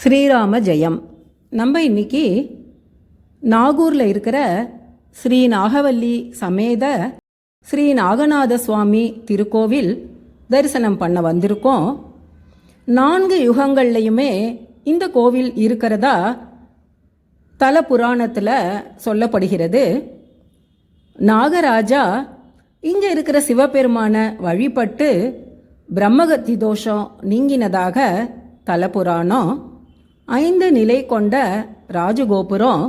ஸ்ரீராம ஜெயம். நம்ம இன்னைக்கு நாகூரில் இருக்கிற ஸ்ரீ நாகவல்லி சமேத ஸ்ரீ நாகநாத சுவாமி திருக்கோவில் தரிசனம் பண்ண வந்திருக்கோம். நான்கு யுகங்கள்லையுமே இந்த கோவில் இருக்கிறதா தல புராணத்தில் சொல்லப்படுகிறது. நாகராஜா இங்கே இருக்கிற சிவபெருமானை வழிபட்டு பிரம்மகத்தி தோஷம் நீங்கினதாக தலபுராணம். ஐந்து நிலை கொண்ட ராஜகோபுரம்.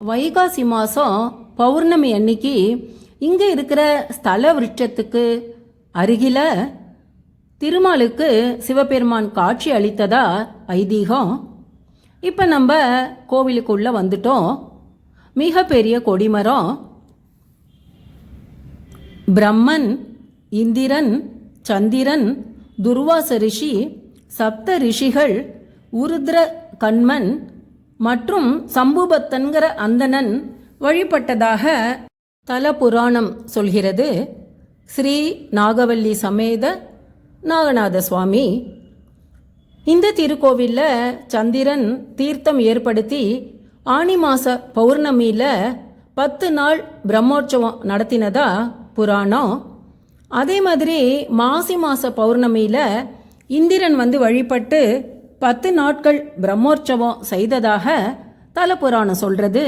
வைகாசி மாதம் பௌர்ணமி அன்னைக்கு இங்கே இருக்கிற ஸ்தல விருட்சத்துக்கு அருகில திருமாலுக்கு சிவபெருமான் காட்சி அளித்ததா ஐதீகம். இப்போ நம்ம கோவிலுக்குள்ளே வந்துட்டோம். மிகப்பெரிய கொடிமரம். பிரம்மன் இந்திரன் சந்திரன் துர்வாச ரிஷி சப்த ரிஷிகள் உருத்ர கண்மன் மற்றும் சம்புபத்தன்கிற அந்தணன் வழிபட்டதாக தல புராணம் சொல்கிறது. ஸ்ரீ நாகவல்லி சமேத நாகநாத சுவாமி. இந்த திருக்கோவிலில் சந்திரன் தீர்த்தம் ஏற்படுத்தி ஆனி மாச பௌர்ணமியில் பத்து நாள் பிரம்மோற்சவம் நடத்தினதா புராணம். அதே மாதிரி மாசி மாச பௌர்ணமியில் இந்திரன் வந்து வழிபட்டு பத்து நாட்கள் பிரம்மோற்சவம் செய்ததாக தலபுராணம் சொல்றது.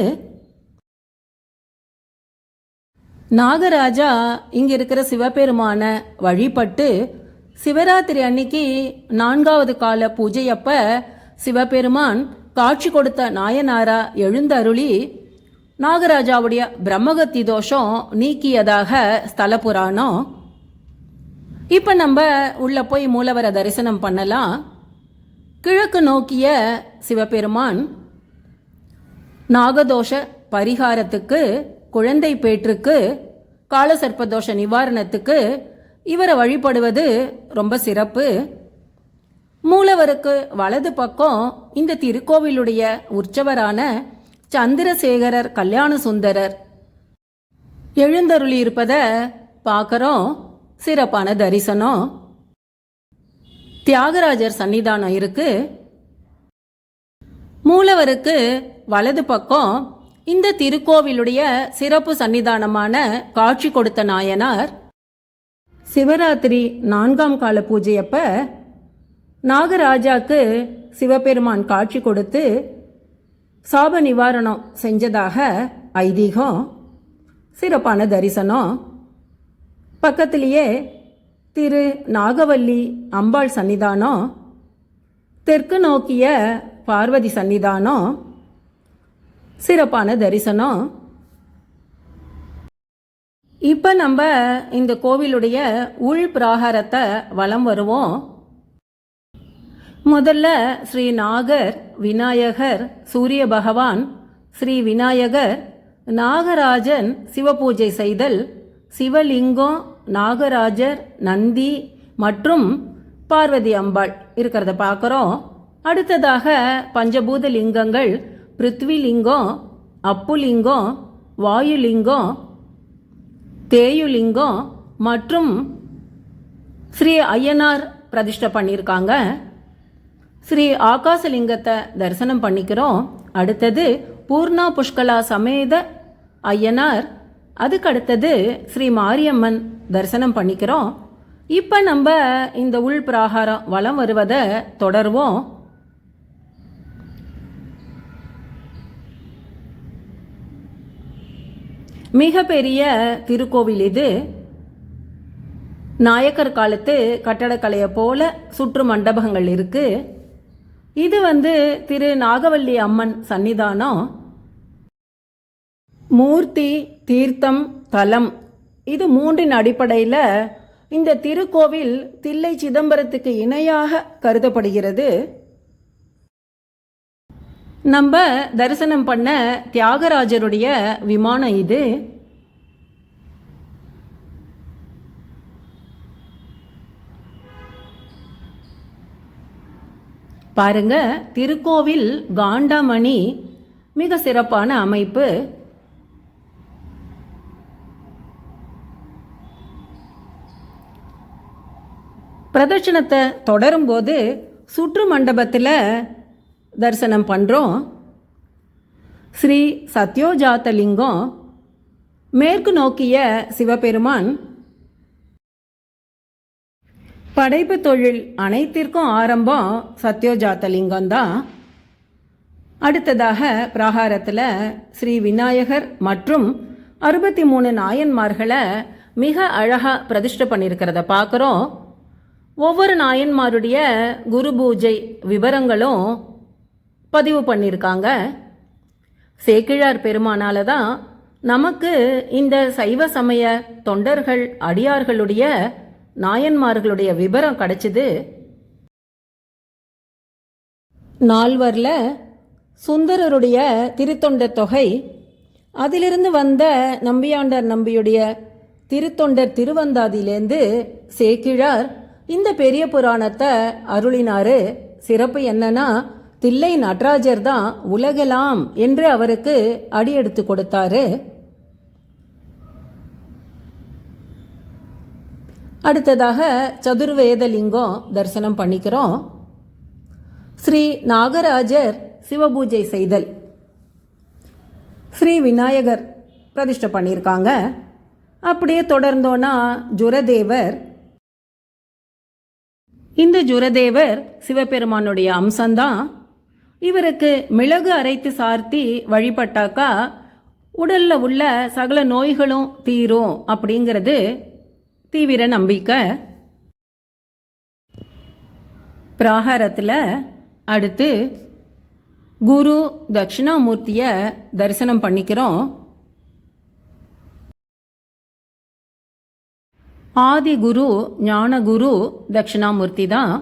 நாகராஜா இங்க இருக்கிற சிவபெருமான வழிபட்டு சிவராத்திரி அன்னைக்கு நான்காவது கால பூஜையப்ப சிவபெருமான் காட்சி கொடுத்த நாயனாரா எழுந்தருளி நாகராஜாவுடைய பிரம்மகத்தி தோஷம் நீக்கியதாக ஸ்தல புராணம் இப்போ நம்ம உள்ள போய் மூலவரை தரிசனம் பண்ணலாம். கிழக்கு நோக்கிய சிவபெருமான் நாகதோஷ பரிகாரத்துக்கு குழந்தை பேற்றுக்கு காலசர்ப்பதோஷ நிவாரணத்துக்கு இவரை வழிபடுவது ரொம்ப சிறப்பு. மூலவருக்கு வலது பக்கம் இந்த திருக்கோவிலுடைய உற்சவரான சந்திரசேகரர் கல்யாண சுந்தரர். எழுந்தருளி இருப்பதை பார்க்குறோம். சிறப்பான தரிசனம் தியாகராஜர் சன்னிதானம் இருக்கு மூலவருக்கு வலது பக்கம் இந்த திருக்கோவிலுடைய சிறப்பு சன்னிதானமான காட்சி கொடுத்த நாயனார் சிவராத்திரி நான்காம் கால பூஜையப்ப நாகராஜாக்கு சிவபெருமான் காட்சி கொடுத்து சாப நிவாரணம் செஞ்சதாக ஐதீகம். சிறப்பான தரிசனம். பக்கத்திலேயே திரு நாகவல்லி அம்பாள் சன்னிதானம் தெற்கு நோக்கிய பார்வதி சன்னிதானம் சிறப்பான தரிசனம் இப்போ நம்ம இந்த கோவிலுடைய உள் பிராகாரத்தை வலம் வருவோம். முதல்ல ஸ்ரீ நாகர் விநாயகர் சூரிய பகவான் ஸ்ரீ விநாயகர் நாகராஜன் சிவபூஜை செய்தல் சிவலிங்கம் நாகராஜர் நந்தி மற்றும் பார்வதி அம்பாள் இருக்கிறத பார்க்குறோம். அடுத்ததாக பஞ்சபூத லிங்கங்கள் பிருத்விலிங்கம் அப்புலிங்கம் வாயுலிங்கம் தேயுலிங்கம் மற்றும் ஸ்ரீ ஐயனார் பிரதிஷ்டை பண்ணியிருக்காங்க. ஸ்ரீ ஆகாசலிங்கத்தை தரிசனம் பண்ணிக்கிறோம். அடுத்தது பூர்ணா புஷ்கலா சமேத ஐயனார் அதுக்கு அடுத்தது ஸ்ரீ மாரியம்மன் தரிசனம் பண்ணிக்கிறோம். இப்போ நம்ம இந்த உள் பிராகாரம் வலம் வருவதை தொடருவோம். மிகப்பெரிய திருக்கோவில் இது. நாயக்கர் காலத்து கட்டடக்கலையை போல சுற்று மண்டபங்கள் இருக்கு. இது வந்து திரு நாகவல்லி அம்மன் சன்னிதானம். மூர்த்தி தீர்த்தம் தலம். இது மூன்றின் அடிப்படையில் இந்த திருக்கோவில் தில்லை சிதம்பரத்துக்கு இணையாக கருதப்படுகிறது. நம்ம தரிசனம் பண்ண தியாகராஜருடைய விமானம் இது. பாருங்க திருக்கோவில் காண்டாமணி மிக சிறப்பான அமைப்பு. பிரதட்சணத்தை தொடரும்போது சுற்று மண்டபத்தில் தரிசனம் பண்ணுறோம் ஸ்ரீ சத்யோஜாத்தலிங்கம் மேற்கு நோக்கிய சிவபெருமான். படைப்பு தொழில் அனைத்திற்கும் ஆரம்பம் சத்யோஜாத்த லிங்கம்தான் அடுத்ததாக பிராகாரத்தில் ஸ்ரீ விநாயகர் மற்றும் அறுபத்தி மூணு நாயன்மார்களை மிக அழகாக பிரதிஷ்டை பண்ணியிருக்கிறத பார்க்குறோம் ஒவ்வொரு நாயன்மாருடைய குரு பூஜை விவரங்களும் பதிவு பண்ணியிருக்காங்க சேக்கிழார் பெருமானால தான் நமக்கு இந்த சைவ சமய தொண்டர்கள் அடியார்களுடைய நாயன்மார்களுடைய விவரம் கிடைச்சிது. நால்வரில் சுந்தரருடைய திருத்தொண்டர் தொகை. அதிலிருந்து வந்த நம்பியாண்டார் நம்பியுடைய திருத்தொண்டர் திருவந்தாதியிலேருந்து சேக்கிழார் இந்த பெரிய புராணத்தை அருளினாரு சிறப்பு என்னன்னா தில்லை நடராஜர் தான் உலகலாம் என்று அவருக்கு அடியெடுத்து கொடுத்தாரு. அடுத்ததாக சதுர்வேதலிங்கம் தரிசனம் பண்ணிக்கிறோம். ஸ்ரீ நாகராஜர் சிவபூஜை செய்தல். ஸ்ரீ விநாயகர் பிரதிஷ்டை பண்ணியிருக்காங்க. அப்படியே தொடர்ந்தோன்னா ஜுரதேவர் இந்த ஜுரதேவர் சிவபெருமானுடைய அம்சம்தான் இவருக்கு மிளகு அரைத்து சார்த்தி வழிபட்டாக்கா உடல்ல உள்ள சகல நோய்களும் தீரும் அப்படிங்கிறது தீவிர நம்பிக்கை. பிராகாரத்தில் அடுத்து குரு தட்சிணாமூர்த்தியை தரிசனம் பண்ணிக்கிறோம். ஆதி குரு ஞானகுரு தட்சிணாமூர்த்தி தான்.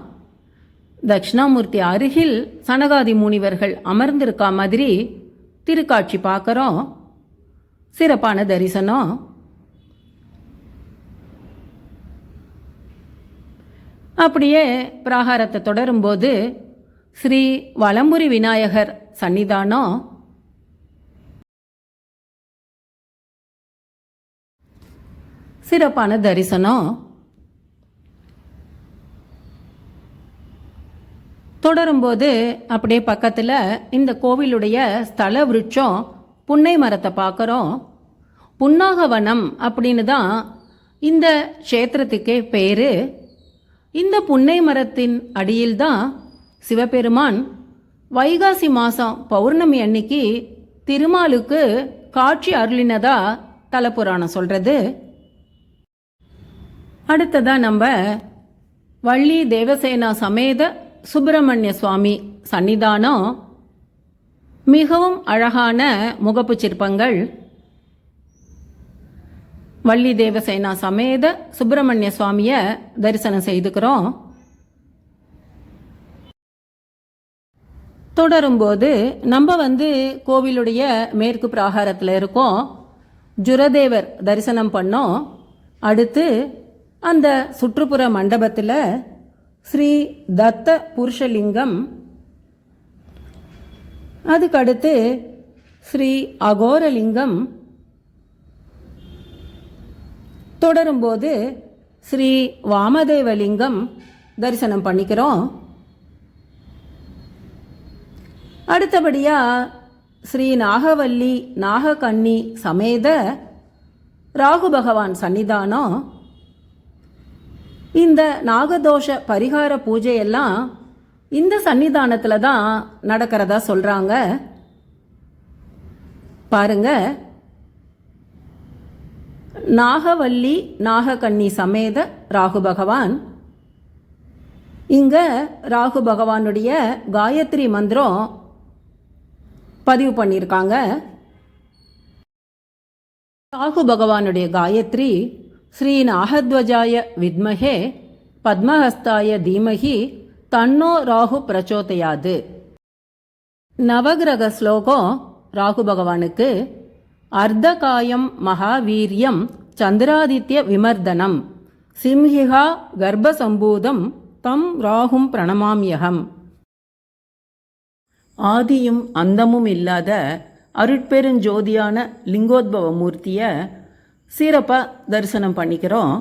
தட்சிணாமூர்த்தி அருகில் சனகாதி முனிவர்கள் அமர்ந்திருக்கா மாதிரி திருக்காட்சி பார்க்குறோம் சிறப்பான தரிசனம். அப்படியே பிராகாரத்தை தொடரும்போது ஸ்ரீ வலம்புரி விநாயகர் சன்னிதானம். சிறப்பான தரிசனம். தொடரும்போது அப்படியே பக்கத்தில் இந்த கோவிலுடைய ஸ்தல விருட்சம் புன்னை மரத்தை பார்க்குறோம். புன்னாகவனம் அப்படின்னு தான் இந்த க்ஷேத்திரத்துக்கே பேர். இந்த புன்னை மரத்தின் அடியில் தான் சிவபெருமான் வைகாசி மாதம் பௌர்ணமி அன்னைக்கு திருமாலுக்கு காட்சி அருளினதா தலப்புராணம் சொல்கிறது அடுத்ததாக நம்ம வள்ளி தேவசேனா சமேத சுப்பிரமணிய சுவாமி சன்னிதானம். மிகவும் அழகான முகப்பு சிற்பங்கள். வள்ளி தேவசேனா சமேத சுப்பிரமணிய சுவாமியை தரிசனம் செய்துக்கிறோம். தொடரும்போது நம்ம வந்து கோவிலுடைய மேற்கு பிராகாரத்தில் இருக்கோம். ஜுரதேவர் தரிசனம் பண்ணோம். அடுத்து அந்த சுற்றுப்புற மண்டபத்தில் ஸ்ரீ தத்த புருஷலிங்கம். அதுக்கடுத்து ஸ்ரீ அகோரலிங்கம். தொடரும்போது ஸ்ரீ வாமதேவலிங்கம் தரிசனம் பண்ணிக்கிறோம். அடுத்தபடியாக ஸ்ரீ நாகவல்லி நாககன்னி சமேத ராகு பகவான் சன்னிதானம். இந்த நாகதோஷ பரிகார பூஜையெல்லாம் இந்த சன்னிதானத்தில் தான் நடக்கிறதா சொல்கிறாங்க பாருங்க. நாகவல்லி நாககன்னி சமேத ராகு பகவான். இங்க ராகு பகவானுடைய காயத்ரி மந்திரம் பதிவு பண்ணியிருக்காங்க. ராகு பகவானுடைய காயத்ரி ஸ்ரீநாகத்வஜாய வித்மஹே வித்மகே பத்மஹஸ்தாய தீமகி தன்னோ ராகு பிரச்சோதையாது. நவகிரக ஸ்லோகம் ராகு பகவானுக்கு அர்த்தகாயம் மகாவீரியம் சந்திராதித்ய விமர்தனம் சிம்ஹிகா கர்ப்பசம்பூதம் தம் ராகும் பிரணமாமியகம் ஆதியும் அந்தமும் இல்லாத அருட்பெருஞ்சோதியான லிங்கோத்பவமூர்த்தியை சிறப்பாக தரிசனம் பண்ணிக்கிறோம்.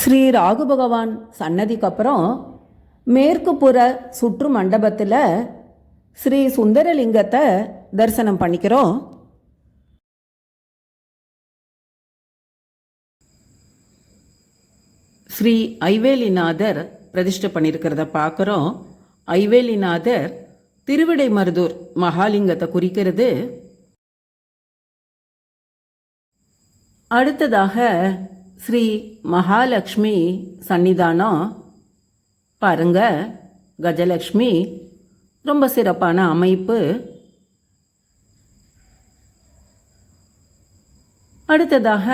ஸ்ரீ ராகு பகவான் சன்னதிக்கு அப்புறம் மேற்கு புற சுற்று மண்டபத்தில் ஸ்ரீ சுந்தரலிங்கத்தை தரிசனம் பண்ணிக்கிறோம். ஸ்ரீ ஐவேலிநாதர் பிரதிஷ்டை பண்ணியிருக்கிறத பார்க்குறோம் ஐவேலிநாதர் திருவிடைமருதூர் மகாலிங்கத்தை குறிக்கிறது. அடுத்ததாக ஸ்ரீ மகாலட்சுமி சன்னிதானம். பாருங்க கஜலக்ஷ்மி. ரொம்ப சிறப்பான அமைப்பு. அடுத்ததாக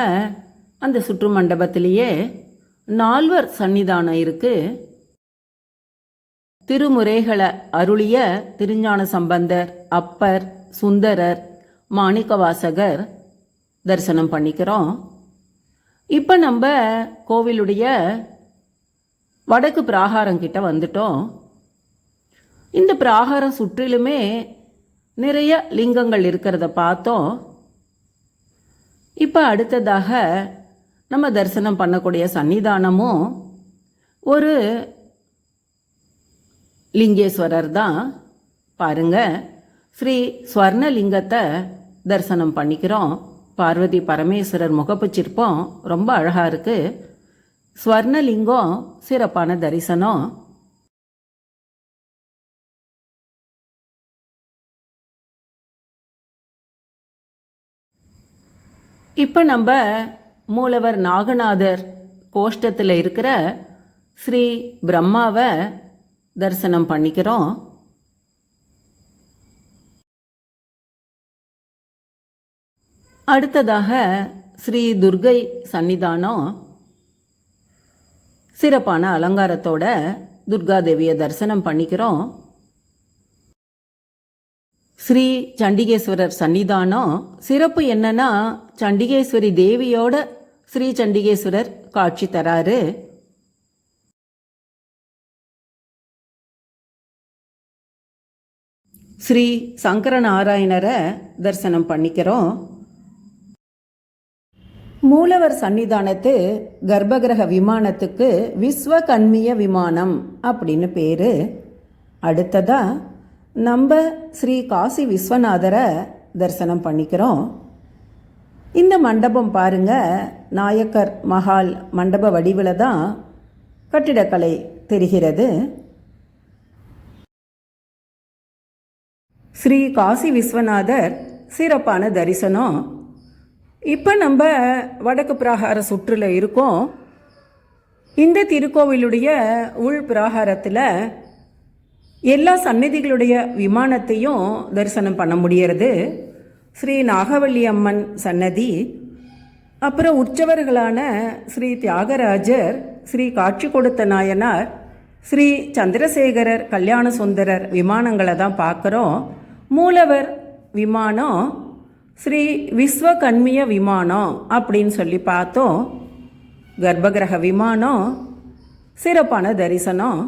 அந்த சுற்று மண்டபத்திலேயே நால்வர் சன்னிதானம் இருக்குது திருமுறைகளை அருளிய திருஞான சம்பந்தர் அப்பர் சுந்தரர் மாணிக்கவாசகர் தரிசனம் பண்ணிக்கிறோம். இப்போ நம்ம கோவிலுடைய வடக்கு பிராகாரம் கிட்ட வந்துட்டோம். இந்த பிராகாரம் சுற்றிலுமே நிறைய லிங்கங்கள் இருக்கிறத பார்த்தோம். இப்போ அடுத்ததாக நம்ம தரிசனம் பண்ணக்கூடிய சன்னிதானமும் ஒரு லிங்கேஸ்வரர் தான். பாருங்க ஸ்ரீ ஸ்வர்ணலிங்கத்தை தரிசனம் பண்ணிக்கிறோம். பார்வதி பரமேஸ்வரர் முகப்பு சிற்பம் ரொம்ப அழகாக இருக்கு. ஸ்வர்ணலிங்கம் சிறப்பான தரிசனம். இப்போ நம்ம மூலவர் நாகநாதர் கோஷ்டத்தில் இருக்கிற ஸ்ரீ பிரம்மாவை தரிசனம் பண்ணிக்கிறோம். அடுத்ததாக ஸ்ரீ துர்கை சன்னிதானம். சிறப்பான அலங்காரத்தோட துர்காதேவியை தரிசனம் பண்ணிக்கிறோம். ஸ்ரீ சண்டிகேஸ்வரர் சன்னிதானம். சிறப்பு என்னன்னா சண்டிகேஸ்வரி தேவியோட ஸ்ரீ சண்டிகேஸ்வரர் காட்சி தராரு. ஸ்ரீ சங்கரநாராயணரை தரிசனம் பண்ணிக்கிறோம். மூலவர் சன்னிதானத்து கர்ப்பகிரக விமானத்துக்கு விஸ்வகன்மிய விமானம் அப்படின்னு பேர். அடுத்ததா நம்ம ஸ்ரீ காசி விஸ்வநாதரை தரிசனம் பண்ணிக்கிறோம். இந்த மண்டபம் பாருங்க நாயக்கர் மஹால் மண்டப வடிவில் தான் கட்டிடக்கலை தெரிகிறது. ஸ்ரீ காசி விஸ்வநாதர் சிறப்பான தரிசனம். இப்போ நம்ம வடக்கு பிராகார சுற்றில் இருக்கோம். இந்த திருக்கோவிலுடைய உள் பிராகாரத்தில் எல்லா சந்நிதிகளுடைய விமானத்தையும் தரிசனம் பண்ண முடியறது. ஸ்ரீ நாகவல்லி அம்மன் சன்னதி. அப்புறம் உற்சவர்களான ஸ்ரீ தியாகராஜர் ஸ்ரீ காட்சி கொடுத்த நாயனார் ஸ்ரீ சந்திரசேகரர் கல்யாண சுந்தரர் விமானங்களை தான் பார்க்குறோம். மூலவர் விமானம் ஸ்ரீ விஸ்வகன்மிய விமானம் அப்படின்னு சொல்லி பார்த்தோம். கர்ப்பகிரக விமானம் சிறப்பான தரிசனம்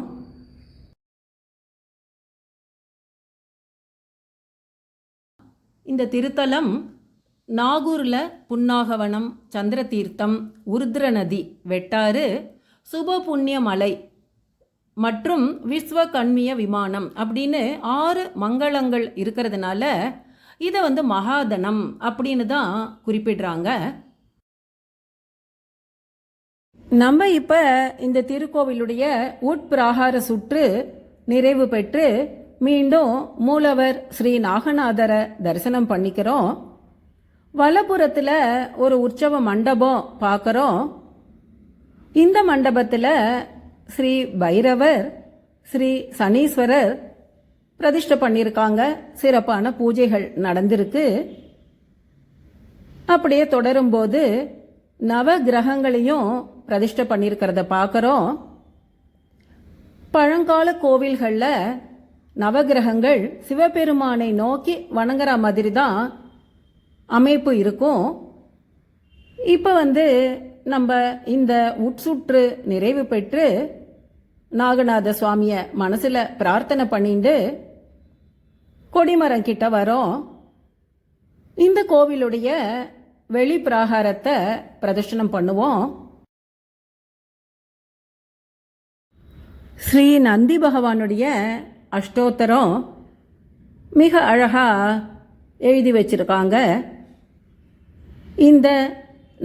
இந்த திருத்தலம் நாகூரில் புன்னாகவனம் சந்திரதீர்த்தம் உருத்ர நதி வெட்டாறு சுப புண்ணிய மலை மற்றும் விஸ்வகன்மிய விமானம் அப்படின்னு ஆறு மங்களங்கள் இருக்கிறதுனால இதை வந்து மகாதனம் அப்படின்னு தான் குறிப்பிடுறாங்க. நம்ம இப்போ இந்த திருக்கோவிலுடைய உட்பிராகார சுற்று நிறைவு பெற்று மீண்டும் மூலவர் ஸ்ரீ நாகநாதரை தரிசனம் பண்ணிக்கிறோம். வலப்புறத்தில் ஒரு உற்சவ மண்டபம் பார்க்குறோம் இந்த மண்டபத்தில் ஸ்ரீ பைரவர் ஸ்ரீ சனீஸ்வரர் பிரதிஷ்டை பண்ணியிருக்காங்க சிறப்பான பூஜைகள் நடந்திருக்கு. அப்படியே தொடரும்போது நவ கிரகங்களையும் பிரதிஷ்டை பண்ணியிருக்கிறத பார்க்குறோம். பழங்கால கோவில்களில் நவகிரகங்கள் சிவபெருமானை நோக்கி வணங்குற மாதிரி தான் அமைப்பு இருக்கும். இப்போ வந்து நம்ம இந்த உட்சுற்று நிறைவு பெற்று நாகநாத சுவாமியை மனசில் பிரார்த்தனை பண்ணிட்டு கொடிமரம் கிட்ட வரோம். இந்த கோவிலுடைய வெளி பிராகாரத்தை பிரதர்ஷனம் பண்ணுவோம். ஸ்ரீ நந்தி பகவானுடைய அஷ்டோத்தரம் மிக அழகாக எழுதி வச்சிருக்காங்க. இந்த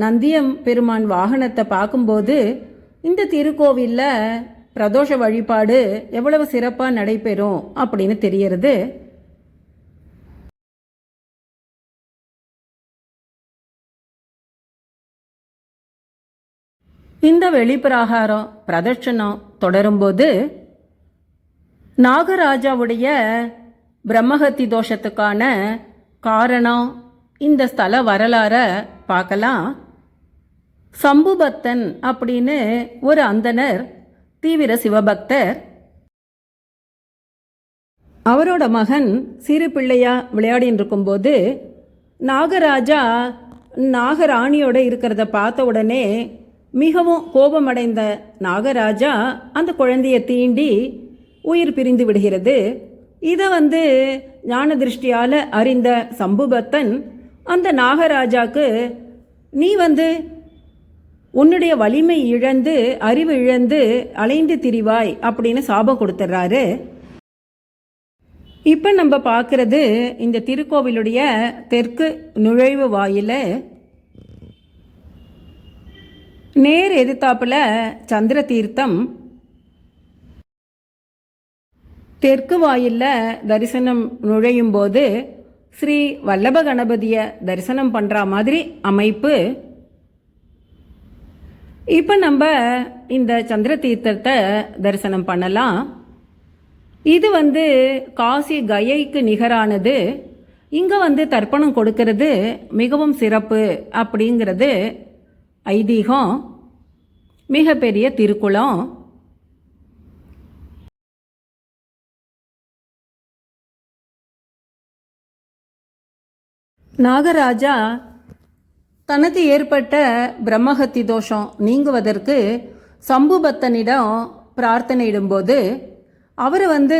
நந்தியம் பெருமான் வாகனத்தை பார்க்கும்போது இந்த திருக்கோவிலில் பிரதோஷ வழிபாடு எவ்வளவு சிறப்பாக நடைபெறும் அப்படின்னு தெரியறது. இந்த வெளிப்பிராகாரம் பிரதட்சணம் தொடரும்போது நாகராஜாவுடைய பிரம்மஹத்தி தோஷத்துக்கான காரணம் இந்த ஸ்தல வரலாறை பார்க்கலாம். சம்புபத்தன் அப்படின்னு ஒரு அந்தனர் தீவிர சிவபக்தர். அவரோட மகன் சிறு பிள்ளையா விளையாடின்னு இருக்கும்போது நாகராஜா நாகராணியோட இருக்கிறத பார்த்த உடனே மிகவும் கோபமடைந்த நாகராஜா அந்த குழந்தையை தீண்டி உயிர் பிரிந்து விடுகிறது. இதை வந்து ஞான திருஷ்டியால் அறிந்த சம்புபத்தன் அந்த நாகராஜாக்கு நீ வந்து உன்னுடைய வலிமை இழந்து அறிவு இழந்து அலைந்து திரிவாய் அப்படின்னு சாபம் கொடுத்துட்றாரு இப்போ நம்ம பார்க்கறது இந்த திருக்கோவிலுடைய தெற்கு நுழைவு வாயில் நேர் எதிர்த்தாப்புல சந்திர தீர்த்தம் தெற்கு வாயிலில் தரிசனம் நுழையும் போது ஸ்ரீ வல்லப கணபதியை தரிசனம் பண்ணுற மாதிரி அமைப்பு இப்போ நம்ம இந்த சந்திர தீர்த்தத்தை தரிசனம் பண்ணலாம். இது வந்து காசி கயைக்கு நிகரானது. இங்கே வந்து தர்ப்பணம் கொடுக்கறது மிகவும் சிறப்பு அப்படிங்கிறது ஐதீகம். மிகப்பெரிய திருக்குளம். நாகராஜா தனக்கு ஏற்பட்ட பிரம்மஹத்தி தோஷம் நீங்குவதற்கு சம்புபத்தனிடம் பிரார்த்தனையிடும்போது அவர் வந்து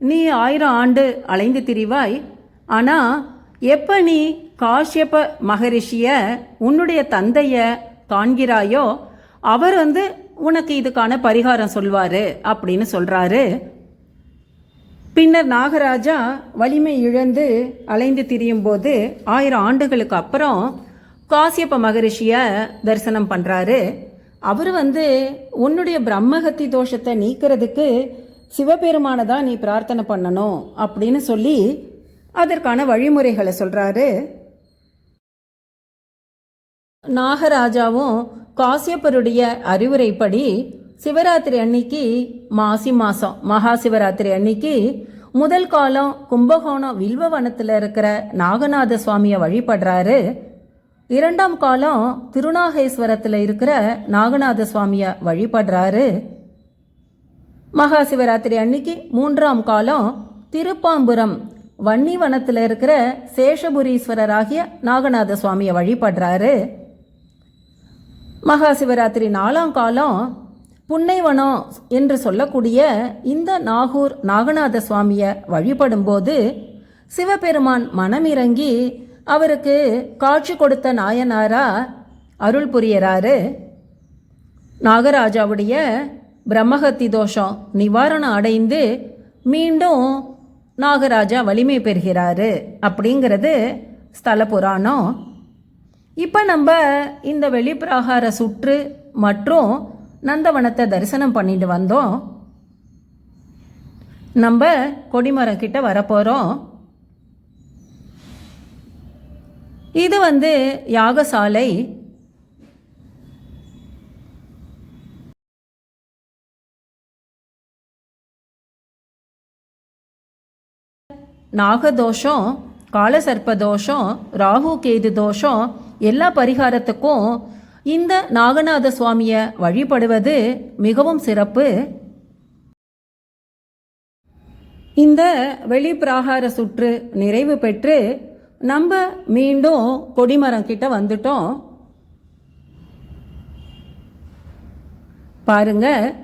நீ ஆயிரம் ஆண்டு அலைந்து திரிவாய் ஆனால் எப்போ நீ காஷ்யப மகரிஷியை உன்னுடைய தந்தையை காண்கிறாயோ அவர் வந்து உனக்கு இதுக்கான பரிகாரம் சொல்வார் அப்படின்னு சொல்கிறாரு பின்னர் நாகராஜா வலிமை இழந்து அலைந்து திரியும் போது ஆயிரம் ஆண்டுகளுக்கு அப்புறம் காசியப்ப மகரிஷியை தரிசனம் பண்ணுறாரு அவர் வந்து உன்னுடைய பிரம்மகத்தி தோஷத்தை நீக்கிறதுக்கு சிவபெருமானை தான் நீ பிரார்த்தனை பண்ணணும் அப்படின்னு சொல்லி அதற்கான வழிமுறைகளை சொல்கிறாரு நாகராஜாவும் காசியப்பருடைய அறிவுரைப்படி சிவராத்திரி அன்னைக்கு மாசி மாதம் மகா சிவராத்திரி அன்னைக்கு முதல் காலம் கும்பகோணம் வில்வவனத்தில் இருக்கிற நாகநாத சுவாமியை வழிபடுறாரு. இரண்டாம் காலம் திருநாகேஸ்வரத்தில் இருக்கிற நாகநாத சுவாமியை வழிபடுறாரு. மகா சிவராத்திரி அன்னைக்கு மூன்றாம் காலம் திருப்பாம்புரம் வன்னிவனத்தில் இருக்கிற சேஷபுரீஸ்வரர் ஆகிய நாகநாத சுவாமியை வழிபடுறாரு. மகா சிவராத்திரி நாலாம் காலம் புன்னைவனம் என்று சொல்லக்கூடிய இந்த நாகூர் நாகநாத சுவாமியை வழிபடும்போது சிவபெருமான் மனமிறங்கி அவருக்கு காட்சி கொடுத்த நாயனாரா அருள் புரியறாரு. நாகராஜாவுடைய பிரம்மஹத்தி தோஷம் நிவாரணம் அடைந்து மீண்டும் நாகராஜா வலிமை பெறுகிறாரு அப்படிங்கிறது ஸ்தல புராணம். இப்போ நம்ம இந்த வெளிப்பிராகார சுற்று மற்றும் நந்தவனத்தை தரிசனம் பண்ணிட்டு வந்தோம். நம்ம கொடிமரம் கிட்ட வரப்போகிறோம் இது வந்து யாகசாலை. நாகதோஷம் காலசர்ப்ப தோஷம் ராகு கேது தோஷம் எல்லா பரிகாரத்துக்கும் இந்த நாகநாத சுவாமியை வழிபடுவது மிகவும் சிறப்பு. இந்த வெளிப்பிராகார சுற்று நிறைவு பெற்று நம்ம மீண்டும் கொடிமரம் கிட்ட வந்துட்டோம். பாருங்க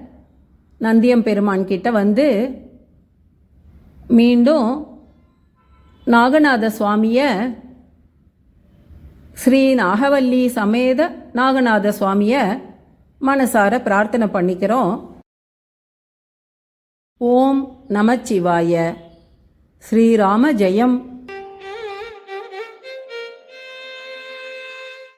நந்தியம் பெருமான் கிட்ட வந்து மீண்டும் நாகநாத சுவாமியை ஸ்ரீ நாகவல்லி சமேத நாகநாத சுவாமியை மனசார பிரார்த்தனை பண்ணிக்கிறோம். ஓம் நமச்சிவாய. ஸ்ரீராம ஜெயம்.